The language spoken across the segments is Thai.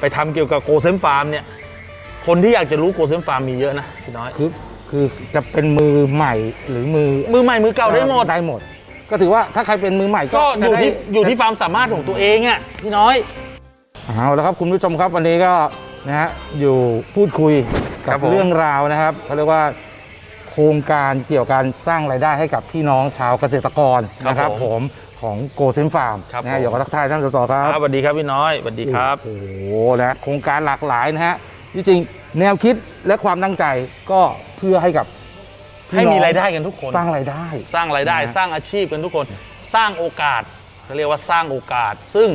ไปทำเกี่ยวกับโกเซมฟาร์มเนี่ยคนที่อยากจะรู้โกเซมฟาร์มมีเยอะนะพี่น้อยคือคือจะเป็นมือใหม่หรือมือมือใหม่มือเก่าได้หมดได้หมด ก็ถือว่าถ้าใครเป็นมือใหม่ก็ก็อยู่ที่จะได้อยู่ที่ความสามารถของตัวเองอะพี่น้อยเอาแล้วครับคุณผู้ชมครับวันนี้ก็นะฮะอยู่พูดคุยครักับผมเรื่องราวนะครับเขาเรียกว่าโครงการเกี่ยวกับการสร้างรายได้ให้กับพี่น้องชาวเกษตรกรนะครับผม ของโกเซนฟาร์มครับนะฮะผมเดี๋ยวก็ทักทายท่านสสครับครับสวัสดีครับพี่น้อยสวัสดีครับ โอ้โหนะโครงการหลากหลายนะฮะที่จริงแนวคิดและความตั้งใจก็เพื่อให้กับพี่ให้มีน้องรายได้กันทุกคน สร้างรายได้ สร้างรายได้นะฮะ สร้างอาชีพกันทุกคน สร้างโอกาสเขาเรียกว่าสร้างโอกาส ซึ่ง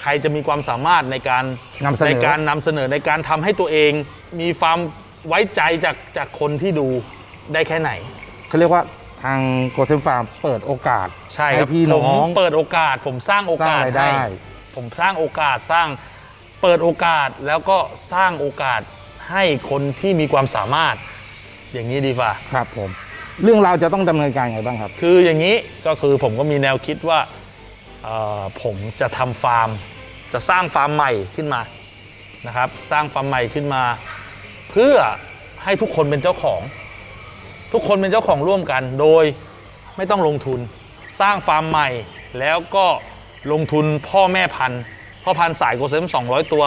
ใครจะมีความสามารถในการนำเสนอในการนำเสนอในการทำให้ตัวเอง มีความไว้ใจจากจากคนที่ดูได้แค่ไหน เขาเรียกว่า ทางโกเซนฟาร์มเปิดโอกาสใช่ครับพี่น้องผมเปิดโอกาส ผมสร้างโอสร้างกาสรายได้ให้ผมสร้างโอกาสสร้างเปิดโอกาสแล้วก็สร้างโอกาสให้คนที่มีความสามารถ อย่างนี้ดีฟ่าครับผมเรื่องราวจะต้องดำเนินการไงบ้างครับ คืออย่างนี้ก็คือผมก็มีแนวคิดว่าเอ่อผมจะทำฟาร์ม จะสร้างฟาร์มใหม่ขึ้นมานะครับ สร้างฟาร์มใหม่ขึ้นมา เพื่อให้ทุกคนเป็นเจ้าของ ทุกคนเป็นเจ้าของร่วมกัน โดยไม่ต้องลงทุน สร้างฟาร์มใหม่ แล้วก็ลงทุนพ่อแม่พันธุ์พ่อพันธุ์สายโกเซม200 ตัว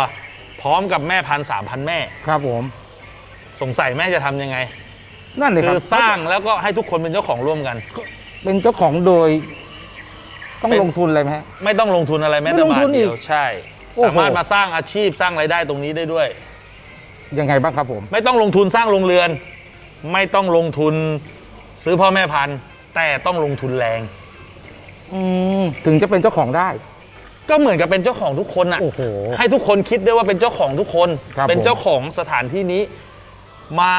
พร้อมกับแม่พันธุ์3,000 แม่ ครับผม สงสัยแม่จะทำยังไง นั่นเลยคคืรับอสร้างแล้วก็ให้ทุกคนเป็นเจ้าของร่วมกัน เป็นเจ้าของโดย ต้องเป็น ลงทุนอะไรไหมฮะ ไม่ต้องลงทุนอะไรแม้ไม่แต่ลงบาทุทนเดียวอีกใช่ โอ้โห สามารถมาสร้างอาชีพสร้างรายได้ตรงนี้ได้ด้วย ยังไงบ้างครับผม ไม่ต้องลงทุนสร้างโรงเรือน ไม่ต้องลงทุนซื้อพ่อแม่พันธุ์ แต่ต้องลงทุนแรง อืมถึงจะเป็นเจ้าของได้ ก็เหมือนกับเป็นเจ้าของทุกคนอะโอ้โหให้ทุกคนคิดได้ว่าเป็นเจ้าของทุกคน ครับเป็นผม เจ้าของสถานที่นี้ มา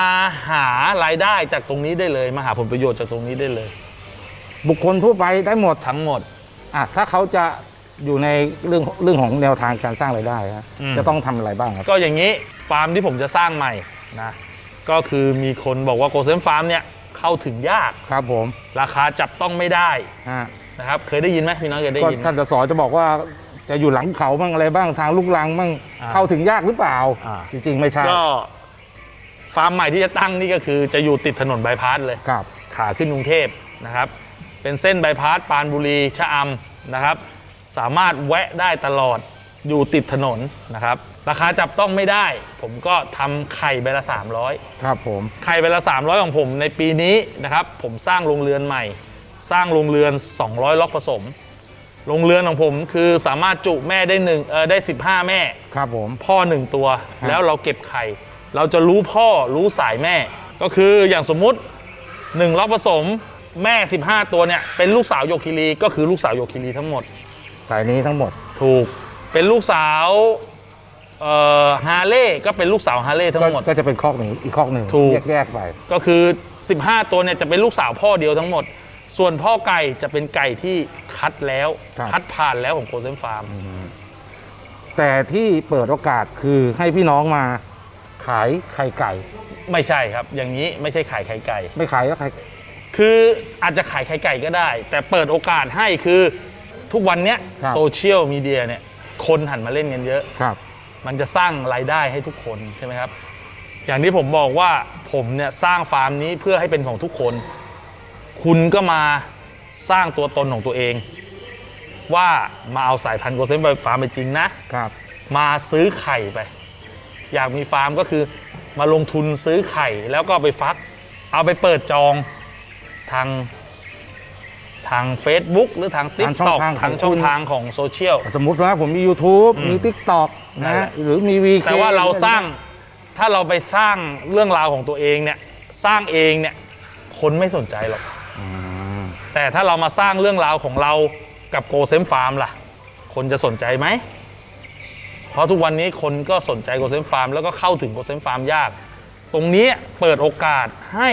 หารายได้จากตรงนี้ได้เลย มาหาผลประโยชน์จากตรงนี้ได้เลย บุคคลทั่วไปได้หมดทั้งหมด อะถ้าเขาจะอยู่ในเรื่องเรื่องของแนวทางการสร้างรายได้ฮะอืม จะต้องทำอะไรบ้างครับ ก็อย่างนี้ฟาร์มที่ผมจะสร้างใหม่นะ ก็คือมีคนบอกว่าโกเซนฟาร์มเนี่ยเข้าถึงยากครับผม ราคาจับต้องไม่ได้ฮะนะครับเคยได้ยินไหมพี่น้องเคยได้ก็ยินไหม ท่านสสจะบอกว่าจะอยู่หลังเขาบ้างอะไรบ้างทางลูกลังบ้างอ่าเข้าถึงยากหรือเปล่า อ่า จริง ๆ ไม่ใช่ก็ฟาร์มใหม่ที่จะตั้งนี่ก็คือจะอยู่ติดถนนบายพาสเลย ครับ ขาขึ้นกรุงเทพนะครับ เป็นเส้นบายพาสปรานบุรีชะอำนะครับ สามารถแวะได้ตลอด อยู่ติดถนนนะครับ ราคาจับต้องไม่ได้ ผมก็ทำไข่ใบละ 300 ครับผมไข่ใบละ 300 ของผมในปีนี้นะครับ ผมสร้างโรงเรือนใหม่ สร้างโรงเรือน 200 ล็อกผสม โรงเรือนของผมคือสามารถจุแม่ได้หนึ่งเออได้ 15 แม่ ครับผม พ่อหนึ่งตัวครับแล้วเราเก็บไข่ เราจะรู้พ่อรู้สายแม่ ก็คืออย่างสมมุติ1ล็อกผสมแม่ 15 ตัวเนี่ยเป็นลูกสาวโยคิรีก็คือลูกสาวโยคิรีทั้งหมด สายนี้ทั้งหมด ถูก เป็นลูกสาวเอ่อฮาเล่ก็เป็นลูกสาวฮาเล่ทั้ก็งหมดก็จะเป็นคอกหนึ่งอีกคอกหนึ่งถูก แยกๆไป ก็คือ 15 ตัวเนี่ยจะเป็นลูกสาวพ่อเดียวทั้งหมด ส่วนพ่อไก่จะเป็นไก่ที่คัดแล้ว ครับ คัดผ่านแล้วของโกลเด้นฟาร์ม แต่ที่เปิดโอกาสคือให้พี่น้องมาขายไข่ไก่ ไม่ใช่ครับ อย่างนี้ไม่ใช่ขายไข่ไก่ ไม่ขายก็ไข่คืออาจจะขายไข่ไก่ก็ได้ แต่เปิดโอกาสให้คือทุกวันเนี้ยครับ โซเชียลมีเดียเนี่ย คนหันมาเล่นกันเยอะครับ มันจะสร้างรายได้ให้ทุกคนใช่ไหมครับ อย่างที่ผมบอกว่าผมเนี่ยสร้างฟาร์มนี้เพื่อให้เป็นของทุกคน คุณก็มาสร้างตัวตนของตัวเอง ว่ามาเอาสายพันธุ์โกลเด้นฟาร์มไปจริงนะครับ มาซื้อไข่ไป อยากมีฟาร์มก็คือมาลงทุนซื้อไข่แล้วก็เอาไปฟัก เอาไปเปิดจองทาง ทาง Facebook หรือทาง t ิ k ทางช่ t อองกทางของทางช่อคุงณทางของโซเชียลสมมติว่าผมมี YouTube อืมมี TikTok นั่นนะแหละหรือมี VK แต่ว่าเราสร้างถ้าเราไปสร้างเรื่องราวของตัวเองเนี่ยสร้างเองเนี่ยคนไม่สนใจหรอกอืมแต่ถ้าเรามาสร้างเรื่องราวของเรากับโกเซมฟาร์มล่ะ คนจะสนใจไหม เพราะทุกวันนี้คนก็สนใจโกเซมฟาร์มแล้วก็เข้าถึงโกเซมฟาร์มยาก ตรงนี้เปิดโอกาสให้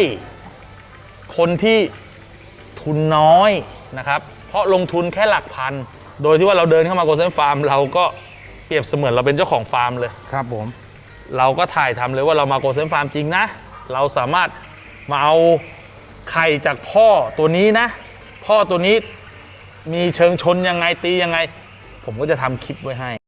คนที่ ทุนน้อยนะครับเพราะลงทุนแค่หลักพัน โดยที่ว่าเราเดินเข้ามาโกเซมฟาร์มเราก็เปรียบเสมือนเราเป็นเจ้าของฟาร์มเลย ครับผม เราก็ถ่ายทำเลยว่าเรามาโกเซนฟาร์มจริงนะ เราสามารถมาเอาไข่จากพ่อตัวนี้นะ พ่อตัวนี้มีเชิงชนยังไงตียังไง ผมก็จะทำคลิปไว้ให้